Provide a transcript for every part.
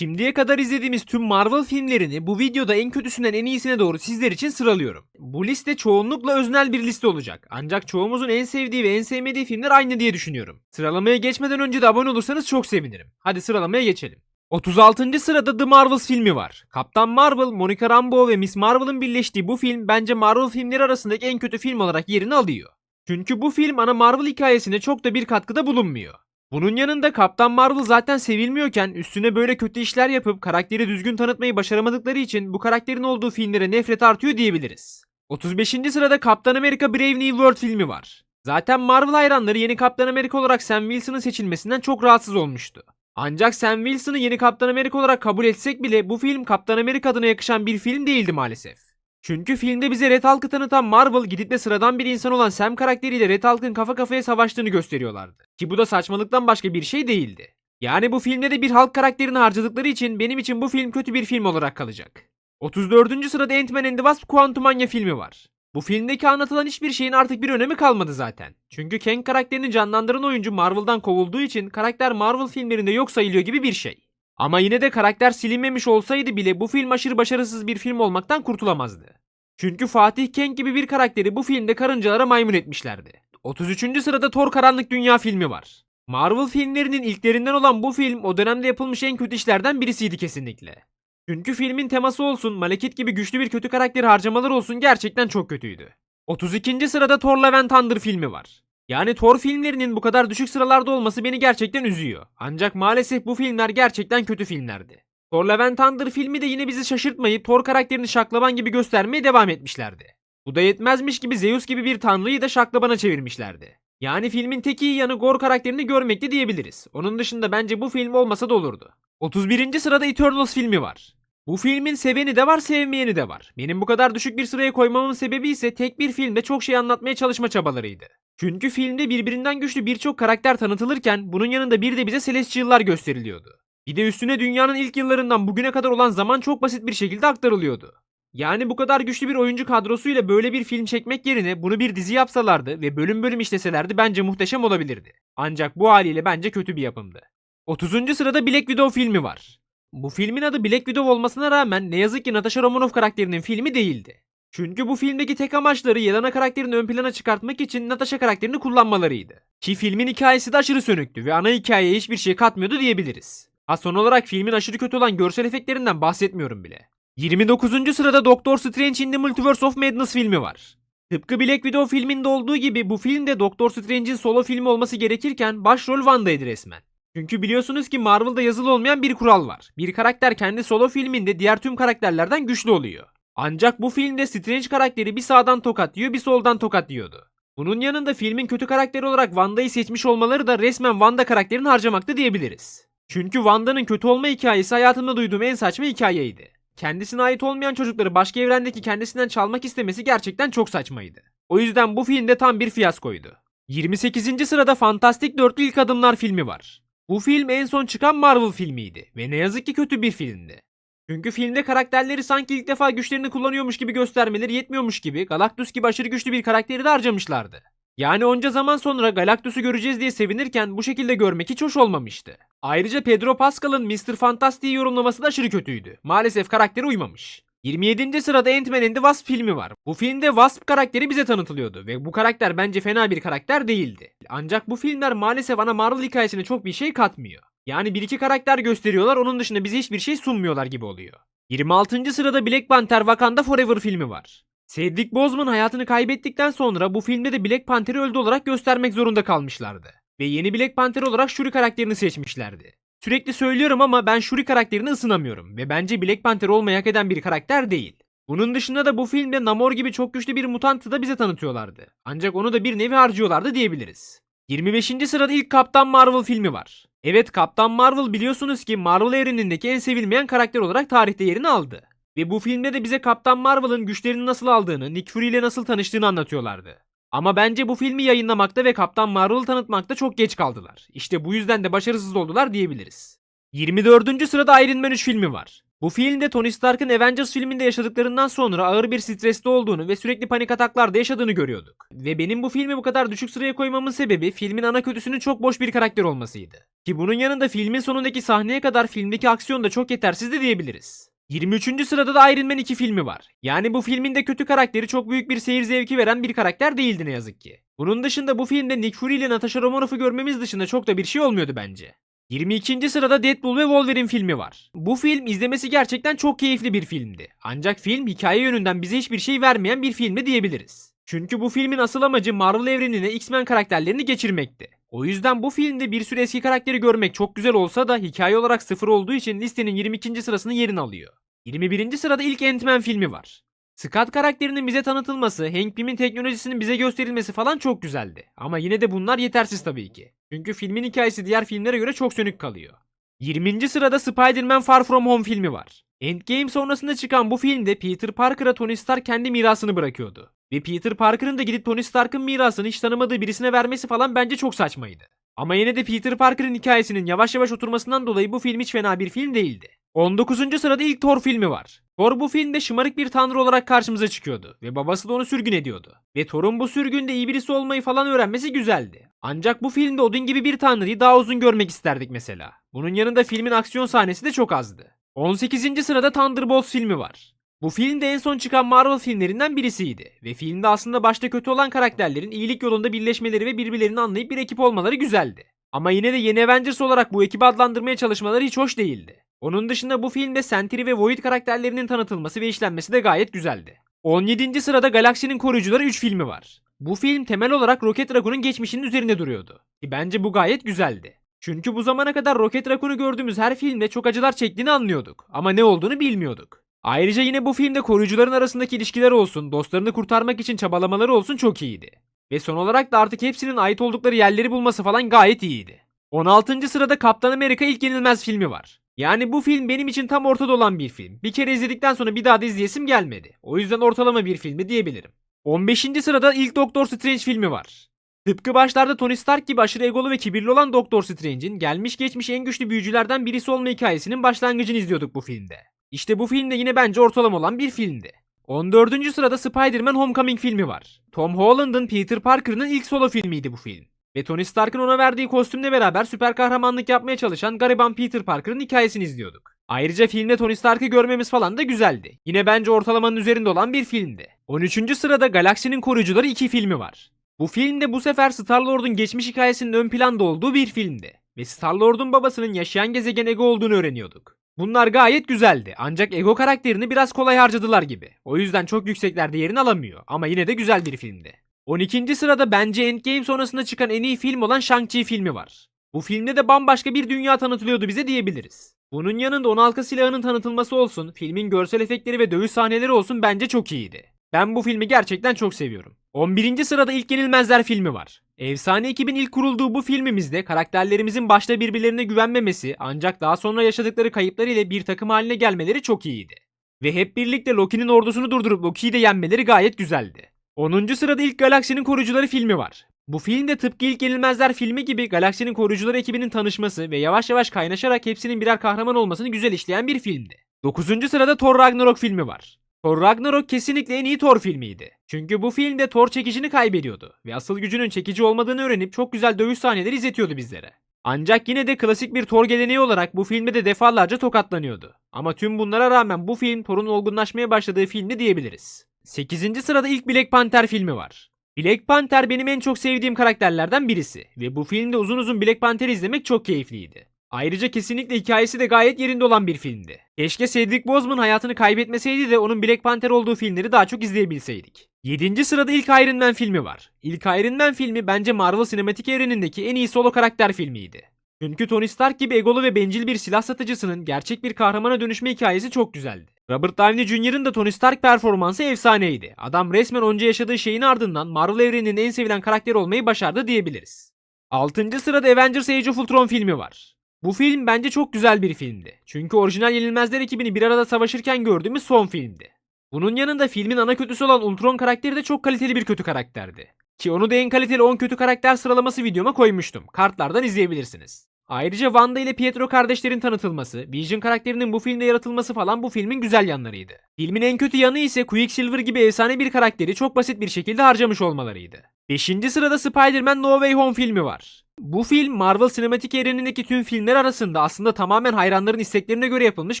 Şimdiye kadar izlediğimiz tüm Marvel filmlerini bu videoda en kötüsünden en iyisine doğru sizler için sıralıyorum. Bu liste çoğunlukla öznel bir liste olacak. Ancak çoğumuzun en sevdiği ve en sevmediği filmler aynı diye düşünüyorum. Sıralamaya geçmeden önce de abone olursanız çok sevinirim. Hadi sıralamaya geçelim. 36. sırada The Marvels filmi var. Kaptan Marvel, Monica Rambeau ve Miss Marvel'ın birleştiği bu film bence Marvel filmleri arasındaki en kötü film olarak yerini alıyor. Çünkü bu film ana Marvel hikayesine çok da bir katkıda bulunmuyor. Bunun yanında Kaptan Marvel zaten sevilmiyorken üstüne böyle kötü işler yapıp karakteri düzgün tanıtmayı başaramadıkları için bu karakterin olduğu filmlere nefret artıyor diyebiliriz. 35. sırada Kaptan Amerika Brave New World filmi var. Zaten Marvel hayranları yeni Kaptan Amerika olarak Sam Wilson'ın seçilmesinden çok rahatsız olmuştu. Ancak Sam Wilson'ı yeni Kaptan Amerika olarak kabul etsek bile bu film Kaptan Amerika adına yakışan bir film değildi maalesef. Çünkü filmde bize Red Hulk'ı tanıtan Marvel gidip de sıradan bir insan olan Sam karakteriyle Red Hulk'ın kafa kafaya savaştığını gösteriyorlardı. Ki bu da saçmalıktan başka bir şey değildi. Yani bu filmde de bir Hulk karakterini harcadıkları için benim için bu film kötü bir film olarak kalacak. 34. sırada Ant-Man and the Wasp Quantumania filmi var. Bu filmdeki anlatılan hiçbir şeyin artık bir önemi kalmadı zaten. Çünkü Kang karakterini canlandıran oyuncu Marvel'dan kovulduğu için karakter Marvel filmlerinde yok sayılıyor gibi bir şey. Ama yine de karakter silinmemiş olsaydı bile bu film aşırı başarısız bir film olmaktan kurtulamazdı. Çünkü Fatih Kang gibi bir karakteri bu filmde karıncalara maymun etmişlerdi. 33. sırada Thor Karanlık Dünya filmi var. Marvel filmlerinin ilklerinden olan bu film o dönemde yapılmış en kötü işlerden birisiydi kesinlikle. Çünkü filmin teması olsun, Malekith gibi güçlü bir kötü karakteri harcamalar olsun gerçekten çok kötüydü. 32. sırada Thor Love and Thunder filmi var. Yani Thor filmlerinin bu kadar düşük sıralarda olması beni gerçekten üzüyor. Ancak maalesef bu filmler gerçekten kötü filmlerdi. Thor Love and Thunder filmi de yine bizi şaşırtmayıp Thor karakterini şaklaban gibi göstermeye devam etmişlerdi. Bu da yetmezmiş gibi Zeus gibi bir tanrıyı da şaklabana çevirmişlerdi. Yani filmin tek iyi yanı Gore karakterini görmekti diyebiliriz. Onun dışında bence bu film olmasa da olurdu. 31. sırada Eternals filmi var. Bu filmin seveni de var sevmeyeni de var. Benim bu kadar düşük bir sıraya koymamın sebebi ise tek bir filmde çok şey anlatmaya çalışma çabalarıydı. Çünkü filmde birbirinden güçlü birçok karakter tanıtılırken bunun yanında bir de bize Celestial'lar gösteriliyordu. Bir de üstüne dünyanın ilk yıllarından bugüne kadar olan zaman çok basit bir şekilde aktarılıyordu. Yani bu kadar güçlü bir oyuncu kadrosuyla böyle bir film çekmek yerine bunu bir dizi yapsalardı ve bölüm bölüm işleselerdi bence muhteşem olabilirdi. Ancak bu haliyle bence kötü bir yapımdı. 30. sırada Black Widow filmi var. Bu filmin adı Black Widow olmasına rağmen ne yazık ki Natasha Romanoff karakterinin filmi değildi. Çünkü bu filmdeki tek amaçları Yelena karakterini ön plana çıkartmak için Natasha karakterini kullanmalarıydı. Ki filmin hikayesi de aşırı sönüktü ve ana hikayeye hiçbir şey katmıyordu diyebiliriz. Ha son olarak filmin aşırı kötü olan görsel efektlerinden bahsetmiyorum bile. 29. sırada Doctor Strange in the Multiverse of Madness filmi var. Tıpkı Black Widow filminde olduğu gibi bu filmde Doctor Strange'in solo filmi olması gerekirken başrol Wanda'ydı resmen. Çünkü biliyorsunuz ki Marvel'da yazılı olmayan bir kural var. Bir karakter kendi solo filminde diğer tüm karakterlerden güçlü oluyor. Ancak bu filmde Strange karakteri bir sağdan tokat yiyor bir soldan tokat yiyordu. Bunun yanında filmin kötü karakteri olarak Wanda'yı seçmiş olmaları da resmen Wanda karakterini harcamaktı diyebiliriz. Çünkü Wanda'nın kötü olma hikayesi hayatımda duyduğum en saçma hikayeydi. Kendisine ait olmayan çocukları başka evrendeki kendisinden çalmak istemesi gerçekten çok saçmaydı. O yüzden bu filmde tam bir fiyaskoydu. 28. sırada Fantastik Dörtlü İlk Adımlar filmi var. Bu film en son çıkan Marvel filmiydi ve ne yazık ki kötü bir filmdi. Çünkü filmde karakterleri sanki ilk defa güçlerini kullanıyormuş gibi göstermeleri yetmiyormuş gibi Galactus gibi aşırı güçlü bir karakteri de harcamışlardı. Yani onca zaman sonra Galactus'u göreceğiz diye sevinirken bu şekilde görmek hiç hoş olmamıştı. Ayrıca Pedro Pascal'ın Mr. Fantastic'i yorumlaması da aşırı kötüydü. Maalesef karakteri uymamış. 27. sırada Ant-Man and the Wasp filmi var. Bu filmde Wasp karakteri bize tanıtılıyordu ve bu karakter bence fena bir karakter değildi. Ancak bu filmler maalesef ana Marvel hikayesine çok bir şey katmıyor. Yani bir iki karakter gösteriyorlar onun dışında bize hiçbir şey sunmuyorlar gibi oluyor. 26. sırada Black Panther Wakanda Forever filmi var. Cedric Boseman hayatını kaybettikten sonra bu filmde de Black Panther'i öldü olarak göstermek zorunda kalmışlardı. Ve yeni Black Panther olarak Shuri karakterini seçmişlerdi. Sürekli söylüyorum ama ben Shuri karakterini ısınamıyorum ve bence Black Panther olmayı hak eden bir karakter değil. Bunun dışında da bu filmde Namor gibi çok güçlü bir mutantı da bize tanıtıyorlardı. Ancak onu da bir nevi harcıyorlardı diyebiliriz. 25. sırada ilk Kaptan Marvel filmi var. Evet Kaptan Marvel biliyorsunuz ki Marvel evrenindeki en sevilmeyen karakter olarak tarihte yerini aldı. Ve bu filmde de bize Kaptan Marvel'ın güçlerini nasıl aldığını, Nick Fury ile nasıl tanıştığını anlatıyorlardı. Ama bence bu filmi yayınlamakta ve Kaptan Marvel'ı tanıtmakta çok geç kaldılar. İşte bu yüzden de başarısız oldular diyebiliriz. 24. sırada Iron Man 3 filmi var. Bu filmde Tony Stark'ın Avengers filminde yaşadıklarından sonra ağır bir streste olduğunu ve sürekli panik ataklarda yaşadığını görüyorduk. Ve benim bu filmi bu kadar düşük sıraya koymamın sebebi filmin ana kötüsünün çok boş bir karakter olmasıydı. Ki bunun yanında filmin sonundaki sahneye kadar filmdeki aksiyon da çok yetersizdi diyebiliriz. 23. sırada da Iron Man 2 filmi var. Yani bu filmin de kötü karakteri çok büyük bir seyir zevki veren bir karakter değildi ne yazık ki. Bunun dışında bu filmde Nick Fury ile Natasha Romanoff'u görmemiz dışında çok da bir şey olmuyordu bence. 22. sırada Deadpool ve Wolverine filmi var. Bu film izlemesi gerçekten çok keyifli bir filmdi. Ancak film hikaye yönünden bize hiçbir şey vermeyen bir filmdi diyebiliriz. Çünkü bu filmin asıl amacı Marvel evrenine X-Men karakterlerini geçirmekti. O yüzden bu filmde bir sürü eski karakteri görmek çok güzel olsa da hikaye olarak sıfır olduğu için listenin 22. sırasını yerini alıyor. 21. sırada ilk Ant-Man filmi var. Scott karakterinin bize tanıtılması, Hank Pym'in teknolojisinin bize gösterilmesi falan çok güzeldi. Ama yine de bunlar yetersiz tabii ki. Çünkü filmin hikayesi diğer filmlere göre çok sönük kalıyor. 20. sırada Spider-Man Far From Home filmi var. Endgame sonrasında çıkan bu filmde Peter Parker'a Tony Stark kendi mirasını bırakıyordu. Ve Peter Parker'ın da gidip Tony Stark'ın mirasını hiç tanımadığı birisine vermesi falan bence çok saçmaydı. Ama yine de Peter Parker'ın hikayesinin yavaş yavaş oturmasından dolayı bu film hiç fena bir film değildi. 19. sırada ilk Thor filmi var. Thor bu filmde şımarık bir tanrı olarak karşımıza çıkıyordu ve babası da onu sürgün ediyordu. Ve Thor'un bu sürgünde iyi birisi olmayı falan öğrenmesi güzeldi. Ancak bu filmde Odin gibi bir tanrıyı daha uzun görmek isterdik mesela. Bunun yanında filmin aksiyon sahnesi de çok azdı. 18. sırada Thunderbolts filmi var. Bu film de en son çıkan Marvel filmlerinden birisiydi ve filmde aslında başta kötü olan karakterlerin iyilik yolunda birleşmeleri ve birbirlerini anlayıp bir ekip olmaları güzeldi. Ama yine de yeni Avengers olarak bu ekibi adlandırmaya çalışmaları hiç hoş değildi. Onun dışında bu filmde Sentry ve Void karakterlerinin tanıtılması ve işlenmesi de gayet güzeldi. 17. sırada Galaksinin Koruyucuları 3 filmi var. Bu film temel olarak Rocket Raccoon'un geçmişinin üzerinde duruyordu. Ki bence bu gayet güzeldi. Çünkü bu zamana kadar Rocket Raccoon'u gördüğümüz her filmde çok acılar çektiğini anlıyorduk. Ama ne olduğunu bilmiyorduk. Ayrıca yine bu filmde koruyucuların arasındaki ilişkiler olsun, dostlarını kurtarmak için çabalamaları olsun çok iyiydi. Ve son olarak da artık hepsinin ait oldukları yerleri bulması falan gayet iyiydi. 16. sırada Kaptan Amerika İlk Yenilmez filmi var. Yani bu film benim için tam ortada olan bir film. Bir kere izledikten sonra bir daha da izleyesim gelmedi. O yüzden ortalama bir filmi diyebilirim. 15. sırada ilk Doktor Strange filmi var. Tıpkı başlarda Tony Stark gibi aşırı egolu ve kibirli olan Doktor Strange'in gelmiş geçmiş en güçlü büyücülerden birisi olma hikayesinin başlangıcını izliyorduk bu filmde. İşte bu film de yine bence ortalama olan bir filmdi. 14. sırada Spider-Man Homecoming filmi var. Tom Holland'ın Peter Parker'ın ilk solo filmiydi bu film. Ve Tony Stark'ın ona verdiği kostümle beraber süper kahramanlık yapmaya çalışan gariban Peter Parker'ın hikayesini izliyorduk. Ayrıca filmde Tony Stark'ı görmemiz falan da güzeldi. Yine bence ortalamanın üzerinde olan bir filmdi. 13. sırada Galaksinin Koruyucuları 2 filmi var. Bu filmde bu sefer Star-Lord'un geçmiş hikayesinin ön planda olduğu bir filmdi. Ve Star-Lord'un babasının yaşayan gezegen Ego olduğunu öğreniyorduk. Bunlar gayet güzeldi ancak Ego karakterini biraz kolay harcadılar gibi. O yüzden çok yükseklerde yerini alamıyor ama yine de güzel bir filmdi. 12. sırada bence Endgame sonrasında çıkan en iyi film olan Shang-Chi filmi var. Bu filmde de bambaşka bir dünya tanıtılıyordu bize diyebiliriz. Bunun yanında 16 silahının tanıtılması olsun, filmin görsel efektleri ve dövüş sahneleri olsun bence çok iyiydi. Ben bu filmi gerçekten çok seviyorum. 11. sırada İlk Yenilmezler filmi var. Efsane ekibin ilk kurulduğu bu filmimizde karakterlerimizin başta birbirlerine güvenmemesi ancak daha sonra yaşadıkları kayıplar ile bir takım haline gelmeleri çok iyiydi. Ve hep birlikte Loki'nin ordusunu durdurup Loki'yi de yenmeleri gayet güzeldi. 10. sırada ilk Galaksinin Koruyucuları filmi var. Bu filmde tıpkı ilk Yenilmezler filmi gibi Galaksinin Koruyucuları ekibinin tanışması ve yavaş yavaş kaynaşarak hepsinin birer kahraman olmasını güzel işleyen bir filmdi. 9. sırada Thor Ragnarok filmi var. Thor Ragnarok kesinlikle en iyi Thor filmiydi. Çünkü bu filmde Thor çekicini kaybediyordu ve asıl gücünün çekici olmadığını öğrenip çok güzel dövüş sahneleri izletiyordu bizlere. Ancak yine de klasik bir Thor geleneği olarak bu filmde de defalarca tokatlanıyordu. Ama tüm bunlara rağmen bu film Thor'un olgunlaşmaya başladığı filmdi diyebiliriz. 8. sırada ilk Black Panther filmi var. Black Panther benim en çok sevdiğim karakterlerden birisi ve bu filmde uzun uzun Black Panther'i izlemek çok keyifliydi. Ayrıca kesinlikle hikayesi de gayet yerinde olan bir filmdi. Keşke Cedric Boseman hayatını kaybetmeseydi de onun Black Panther olduğu filmleri daha çok izleyebilseydik. 7. sırada ilk Iron Man filmi var. İlk Iron Man filmi bence Marvel sinematik evrenindeki en iyi solo karakter filmiydi. Çünkü Tony Stark gibi egolu ve bencil bir silah satıcısının gerçek bir kahramana dönüşme hikayesi çok güzeldi. Robert Downey Jr.'ın da Tony Stark performansı efsaneydi. Adam resmen onca yaşadığı şeyin ardından Marvel evreninin en sevilen karakteri olmayı başardı diyebiliriz. 6. sırada Avengers Age of Ultron filmi var. Bu film bence çok güzel bir filmdi. Çünkü orijinal Yenilmezler ekibini bir arada savaşırken gördüğümüz son filmdi. Bunun yanında filmin ana kötüsü olan Ultron karakteri de çok kaliteli bir kötü karakterdi. Ki onu da en kaliteli 10 kötü karakter sıralaması videoma koymuştum. Kartlardan izleyebilirsiniz. Ayrıca Wanda ile Pietro kardeşlerin tanıtılması, Vision karakterinin bu filmde yaratılması falan bu filmin güzel yanlarıydı. Filmin en kötü yanı ise Quicksilver gibi efsane bir karakteri çok basit bir şekilde harcamış olmalarıydı. 5. sırada Spider-Man No Way Home filmi var. Bu film Marvel sinematik evrenindeki tüm filmler arasında aslında tamamen hayranların isteklerine göre yapılmış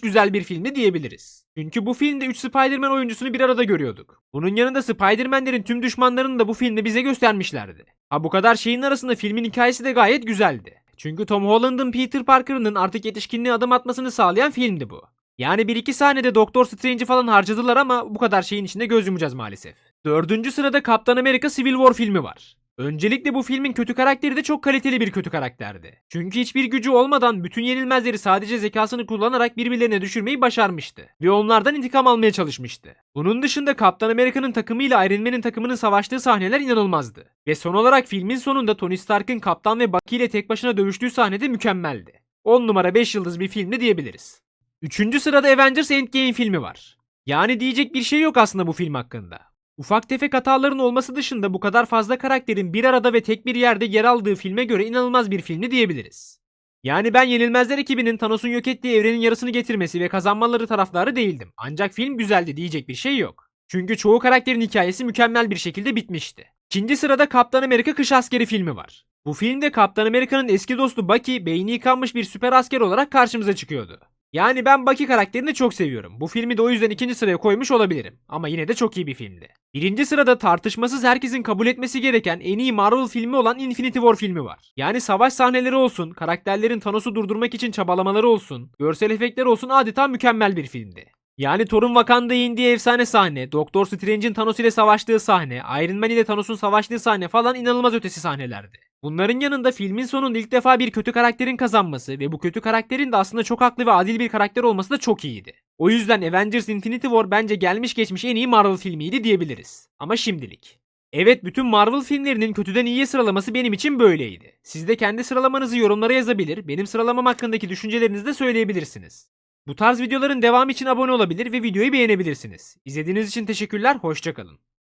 güzel bir filmdi diyebiliriz. Çünkü bu filmde 3 Spider-Man oyuncusunu bir arada görüyorduk. Bunun yanında Spider-Man'lerin tüm düşmanlarını da bu filmde bize göstermişlerdi. Ha bu kadar şeyin arasında filmin hikayesi de gayet güzeldi. Çünkü Tom Holland'ın Peter Parker'ının artık yetişkinliğe adım atmasını sağlayan filmdi bu. Yani bir iki sahnede Doktor Strange'i falan harcadılar ama bu kadar şeyin içinde göz yumacağız maalesef. Dördüncü sırada Kaptan Amerika Civil War filmi var. Öncelikle bu filmin kötü karakteri de çok kaliteli bir kötü karakterdi. Çünkü hiçbir gücü olmadan bütün yenilmezleri sadece zekasını kullanarak birbirlerine düşürmeyi başarmıştı. Ve onlardan intikam almaya çalışmıştı. Bunun dışında Kaptan Amerika'nın takımıyla Iron Man'in takımının savaştığı sahneler inanılmazdı. Ve son olarak filmin sonunda Tony Stark'ın Kaptan ve Bucky ile tek başına dövüştüğü sahne de mükemmeldi. 10 numara 5 yıldız bir filmdi diyebiliriz. Üçüncü sırada Avengers Endgame filmi var. Yani diyecek bir şey yok aslında bu film hakkında. Ufak tefek hataların olması dışında bu kadar fazla karakterin bir arada ve tek bir yerde yer aldığı filme göre inanılmaz bir filmdi diyebiliriz. Yani ben Yenilmezler ekibinin Thanos'un yok ettiği evrenin yarısını getirmesi ve kazanmaları taraftarı değildim. Ancak film güzeldi diyecek bir şey yok. Çünkü çoğu karakterin hikayesi mükemmel bir şekilde bitmişti. İkinci sırada Kaptan Amerika Kış Askeri filmi var. Bu filmde Kaptan Amerika'nın eski dostu Bucky beyni yıkanmış bir süper asker olarak karşımıza çıkıyordu. Yani ben Bucky karakterini çok seviyorum. Bu filmi de o yüzden ikinci sıraya koymuş olabilirim. Ama yine de çok iyi bir filmdi. Birinci sırada tartışmasız herkesin kabul etmesi gereken en iyi Marvel filmi olan Infinity War filmi var. Yani savaş sahneleri olsun, karakterlerin Thanos'u durdurmak için çabalamaları olsun, görsel efektler olsun adeta mükemmel bir filmdi. Yani Thor'un Wakanda'ya indiği efsane sahne, Doktor Strange'in Thanos ile savaştığı sahne, Iron Man ile Thanos'un savaştığı sahne falan inanılmaz ötesi sahnelerdi. Bunların yanında filmin sonunda ilk defa bir kötü karakterin kazanması ve bu kötü karakterin de aslında çok haklı ve adil bir karakter olması da çok iyiydi. O yüzden Avengers Infinity War bence gelmiş geçmiş en iyi Marvel filmiydi diyebiliriz. Ama şimdilik. Evet bütün Marvel filmlerinin kötüden iyiye sıralaması benim için böyleydi. Siz de kendi sıralamanızı yorumlara yazabilir, benim sıralamam hakkındaki düşüncelerinizi de söyleyebilirsiniz. Bu tarz videoların devamı için abone olabilir ve videoyu beğenebilirsiniz. İzlediğiniz için teşekkürler, hoşçakalın.